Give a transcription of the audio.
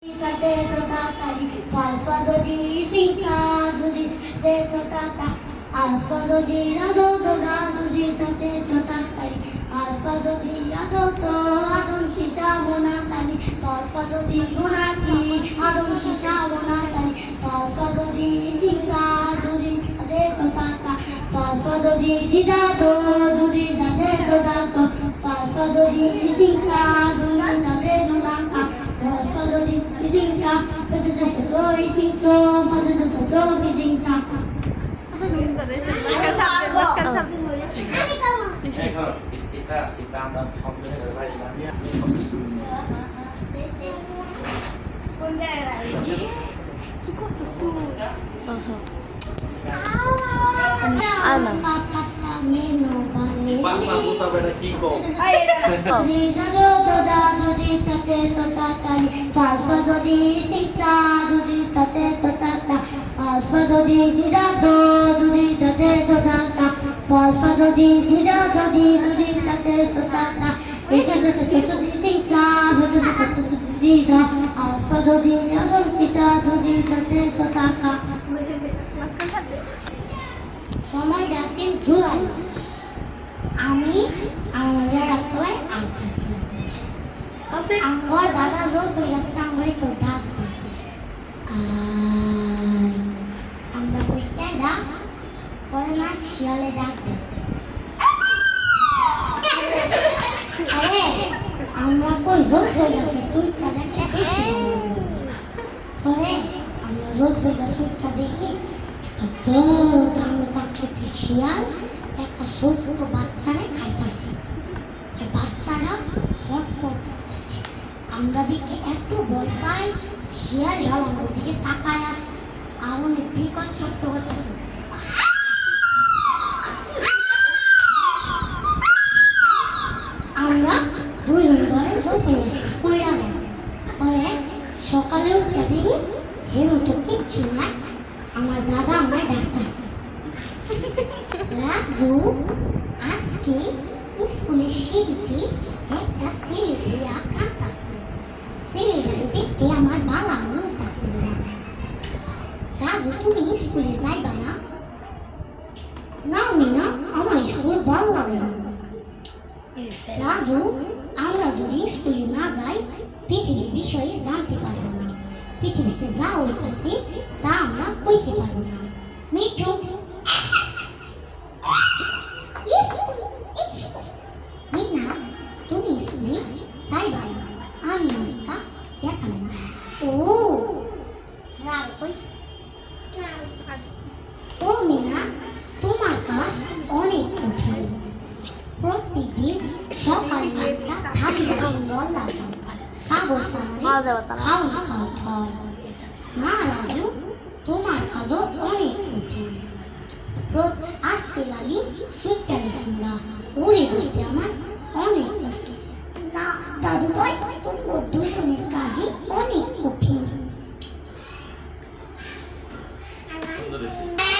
Te to tata alfa do di sing sa do di te to tata alfa do di la do do da do di ta te to tata alfa do di ado to adum shisha mona tali alfa do di mona ki adum shisha mona tali alfa do di sing sa do di te to tata alfa do di di da do do di da te to tata alfa do di sing sa do di da te alfa do di sing ka fa ta ta ta do sing so fa ta ta ta do sing sa মাঝখান সামনে মাঝখান সামনে শব্দ হয়ে ভাই কি সামনে সময়টা ছিল জুলাই মাস আমি আমার আইতেছি আমার দাদা জোর হয়ে গেছে কেউ ডাক আমরা ডাক পরে না শিয়ালে ডাক আরে আমরা কই জোর হয়ে গেছে তুই তা বেশি পরে আমরা জোর হয়ে গেছে দেখি একটা বড় দামি পাখিটি শিয়াল একটা ছোট্ট বাচ্চারে খাইতেছে। বাচ্চারা ফট ফট করতেছে। আমরা দিকে এত ভয় পাই শিয়াল যাও আমার দিকে তাকায় আসে আর অনেক বিকট শব্দ করতেছে। আমরা দুজন ঘরে হয়ে গেছি যায় পরে সকালে উঠতে দেখি হেরো তো কিচ্ছু নাই। আমার দাদা আমার ডাকতেছে। রাজু আজকে স্কুলের সিঁড়িতে একটা ছেলে দিয়া কাঁদতেছে। ছেলেটাকে দেখতে আমার বালা মনতেছিল না। রাজু, তুমি স্কুলে যাইবা না? না মিনা আমার স্কুলে ভালো লাগে না। রাজু, আমরা যদি স্কুলে না যাই, পৃথিবীর বিষয়ে জানতে পারব না। পৃথিবীতে যা হইতেছে, তা আমরা কইতে পারব না। মিঠু ও মিনা তোমার কাজ অনেক কঠিন। প্রতিদিন সকাল চারটা থাকি জঙ্গল লাগাও সাগর সাগরে। খাওয়া খাওয়াতে হয়। না রাজু তোমার কাজও অনেক কঠিন। আজকে লালি সুইটটা নিসিঙ্গা উড়ে উড়তে আমার অনেক কষ্ট। না দাদু ভাই তোমার のです。